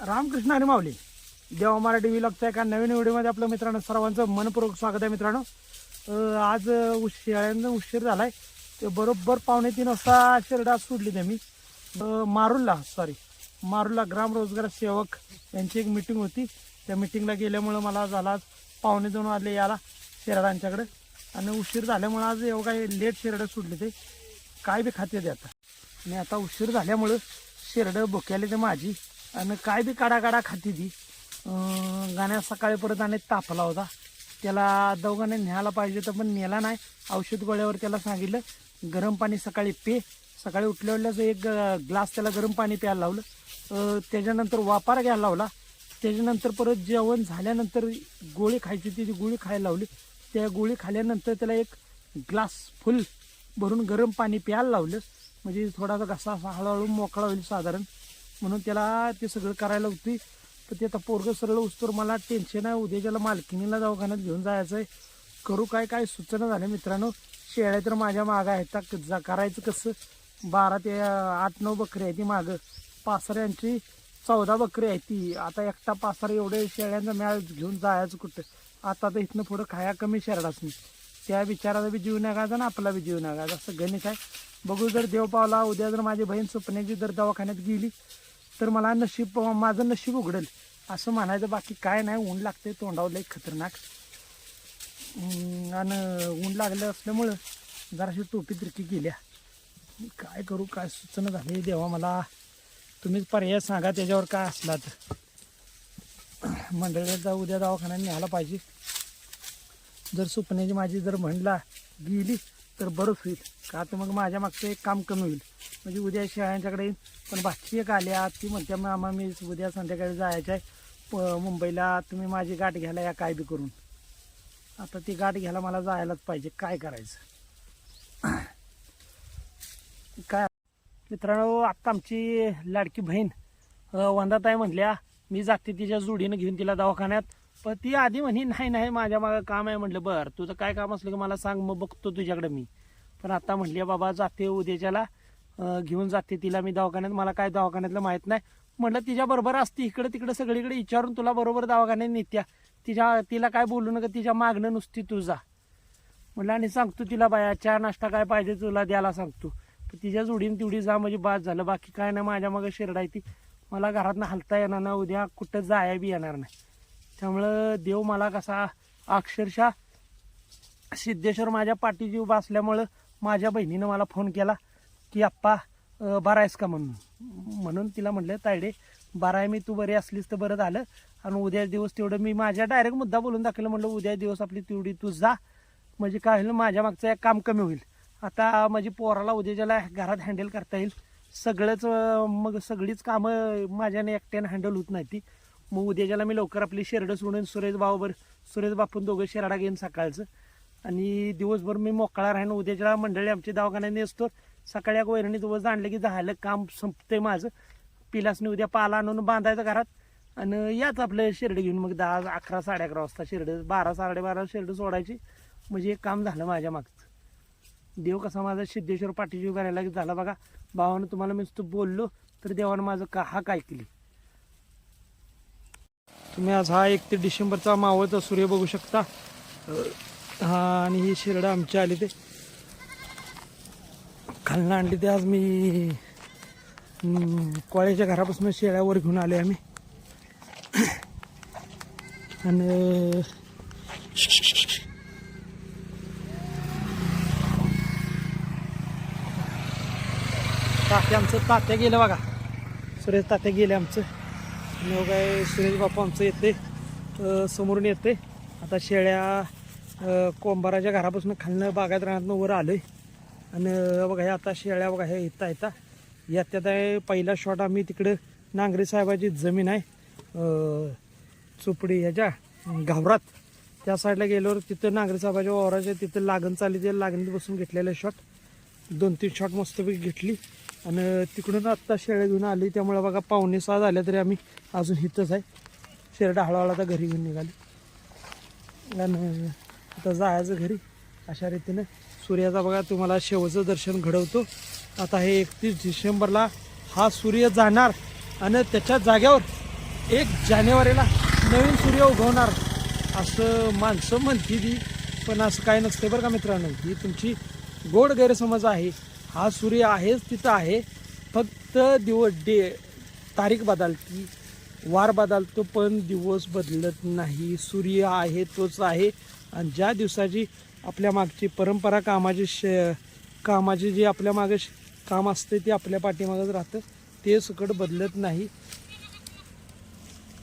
रामकृष्ण आणि माऊली. देवा मराठी विलॉगच्या एका नवीन व्हिडिओमध्ये आपल्या मित्रांनो सर्वांचं मनपूर्वक स्वागत आहे मित्रांनो. आज उशिरानं उशीर झालाय. ते बरोबर पावणे तीन वाजता शिरडा सोडली ते मी. मारुलला सॉरी मारुलला ग्राम रोजगार सेवक यांची एक मिटिंग होती. त्या मिटिंगला गेल्यामुळं मला झाला आज पावणे दोन वाजले याला शिरडांच्याकडे आणि उशीर झाल्यामुळं आज एवढं काही लेट शिरडं सुटले ते. काय बी खाते ते आता. आणि आता उशीर झाल्यामुळं शिरडं भोक्याले ते माझी. आणि काय बी काढा काढा खाती ती. गाण्या सकाळी परत आणि तापला होता. त्याला दोघांनी न्यायला पाहिजे तर पण नेला नाही. औषध गोळ्यावर त्याला सांगितलं गरम पाणी सकाळी पे. सकाळी उठल्या उठल्याचं एक ग्लास त्याला गरम पाणी प्यायला लावलं. त्याच्यानंतर वापार घ्यायला लावला. त्याच्यानंतर परत जेवण झाल्यानंतर गोळी खायची ती गोळी खायला लावली. त्या गोळी खाल्ल्यानंतर त्याला एक ग्लास फुल भरून गरम पाणी प्यायला लावलं. म्हणजे थोडासा घसा असा हळूहळू मोकळा होईल साधारण. म्हणून त्याला ते सगळं करायला होती. तर ते आता पोरगं सरळ उचतर मला टेन्शन आहे. उद्याच्याला मालकिनीला दवाखान्यात घेऊन जायचं आहे करू काय काय सूचना झाल्या मित्रांनो. शेळ्या तर माझ्या मागं आहेत. जा करायचं कसं? बारा ते आठ नऊ बकरी आहे ती मागं. पासऱ्यांची चौदा बकरी आहे ती. आता एकटा पासरा एवढे शेळ्यांचा मॅळ घेऊन जायचं कुठं? आता तर इथनं पुढं खाया कमी शेरडाच नाही. त्या विचाराचा बी जीव नागायचा ना आपला बी जीव नागायचा असं गणित आहे. बघू जर देव पावला उद्या जर माझी बहीण सुपण्याची जर दवाखान्यात गेली तर मला नशीब माझं नशीब उघडेल. असं म्हणायचं बाकी काय नाही ऊन लागते तोंडावर लई खतरनाक. आणि ऊन लागलं असल्यामुळं जराशी टोपी तिरकी गेल्या काय करू काय सूचना झाली देवा मला. तुम्हीच पर्याय सांगा त्याच्यावर काय असला तर. मंडळात उद्या दवाखान्यात न्यायला पाहिजे. जर सुपण्याची माझी जर म्हणला गेली तर बरंच होईल. का तर मग माझ्या मागचं एक काम कमी होईल. म्हणजे उद्या शेळ्यांच्याकडे पण बाकी एक आल्या ती म्हणते मामा मी उद्या संध्याकाळी जायचं आहे प- मुंबईला तुम्ही माझी गाठ घ्यायला या काय बी करून. आता ती गाठ घ्यायला मला जायलाच पाहिजे. काय करायचं? काय? मित्रांनो आत्ता आमची लाडकी बहीण वंदात आहे म्हटल्या मी जाते तिच्या जोडीनं घेऊन तिला दवाखान्यात. पण ती आधी म्हणे नाही नाही माझ्या मागं काम आहे. म्हटलं बरं तुझं काय काम असलं की मला सांग मग बघतो तुझ्याकडे मी. पण आता म्हटली बाबा जाते उद्याच्याला. घेऊन जाते तिला मी दवाखान्यात. मला काय दवाखान्यातलं माहीत नाही. म्हटलं तिच्या बरोबर असते. इकडे तिकडे सगळीकडे विचारून तुला बरोबर दवाखान्यात नेत्या तिच्या तिला काय बोलू नका. तिच्या मागणं नुसती तुझा म्हटलं आणि सांगतो तिला बाया चहा नाश्ता काय पाहिजे तुला द्यायला सांगतो. तर तिच्या जोडीने तेवढी जा म्हणजे बाद झालं. बाकी काय नाही. माझ्या मागं शिरडायती ती. मला घरातनं हलता येणार ना उद्या कुठं जाया बी येणार नाही. त्यामुळं देव मला कसा अक्षरशः सिद्धेश्वर माझ्या पाठीची उभा असल्यामुळं माझ्या बहिणीनं मला फोन केला. की आप्पा बरा आहेस का म्हणून म्हणून तिला म्हटलं तायडे बरा आहे मी तू बरी असलीस तर बरं झालं. आणि उद्या दिवस तेवढं मी माझ्या डायरेक्ट मुद्दा बोलून दाखवलं म्हटलं उद्या दिवस आपली तेवढी तू जा. म्हणजे काय होईल माझ्या मागचं एक काम कमी होईल. आता माझी पोराला उद्याच्याला घरात हँडल करता येईल. सगळंच मग सगळीच कामं माझ्याने एकट्यानं हँडल होत नाही ती. मग उद्याच्याला मी लवकर आपली शेरडं सोडून सुरेश भाऊबर सुरेश बापून दोघं शेराडा घेईन सकाळचं. आणि दिवसभर मी मोकळा राहीन. उद्याच्या मंडळी आमची दवाखान्याने असतो सकाळी एक वैरणीचं दिवस आणलं की झालं काम संपतंय माझं. पिलासनी उद्या पाला आणून बांधायचं घरात. आणि याच आपलं शिर्डी घेऊन मग दहा अकरा साडे अकरा वाजता शेरडं बारा साडेबारा शेरडं सोडायची. म्हणजे एक काम झालं माझ्या मागचं. देव कसा माझा सिद्धेश्वर पाठीशी करायला की झाला बघा. भावानं तुम्हाला मी नुसतं बोललो तर देवानं माझं का हा काय केली तुम्ही आज हा एक ते डिसेंबरचा मावळचा सूर्य बघू शकता. हा आणि ही शिरडं आमची आली ते. खालना आणली ते आज मी कोळ्याच्या घरापासून शेळ्यावर घेऊन आले आम्ही. आणि तात्या आमचं तात्या गेलं बघा. सुरेश तात्या गेले आमचं. मग काय सुरेश बापू आमचं येते समोरून येते आता शेळ्या कोंबाराच्या घरापासून खालनं बागायत राहणार वर आलोय. आणि बघा हे आता शेळ्या बघा हे इथं येता यात्यात आहे पहिला शॉट आम्ही तिकडं नांगरे साहेबाची जमीन आहे चुपडी चोपडी ह्याच्या गावरात त्या साईडला गेल्यावर तिथं नांगरे साहेबाच्या वावराच्या तिथं लागण चालली ते लागणीत बसून घेतलेलं शॉट दोन तीन शॉट मस्तपैकी घेतली. आणि तिकडून आत्ता शेळ्या घेऊन आली त्यामुळे बघा पावणे सहा झाल्या तरी आम्ही अजून इथंच आहे. शेरडा हळूहळू आता घरी घेऊन निघाली. आणि आता जायचं घरी अशा रीतीनं. सूर्याचा बघा तुम्हाला शेवटचं दर्शन घडवतो. आता हे एकतीस डिसेंबरला हा सूर्य जाणार आणि त्याच्या जाग्यावर एक जानेवारीला नवीन सूर्य उगवणार असं माणसं म्हणते ती पण असं काय नसते बरं का मित्रांनो ही तुमची गोड गैरसमज आहे. हा सूर्य आहेच तिथं आहे. फक्त दिवस डे तारीख बदलती वार बदलतो पण दिवस बदलत नाही. सूर्य आहे तोच आहे. आणि ज्या दिवसाची आपल्या मागची परंपरा कामाची श कामाची जी आपल्या मागे श- काम असते ते आपल्या पाठीमागच राहतं. ते सकट बदलत नाही.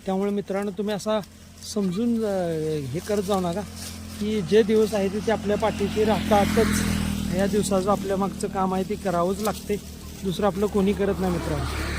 त्यामुळे मित्रांनो तुम्ही असा समजून हे करत जाऊ नका की जे दिवस आहे ते आपल्या पाठीशी राहतातच. या दिवसाचं आपल्या मागचं काम आहे ते करावंच लागते. दुसरं आपलं कोणी करत नाही मित्रांनो.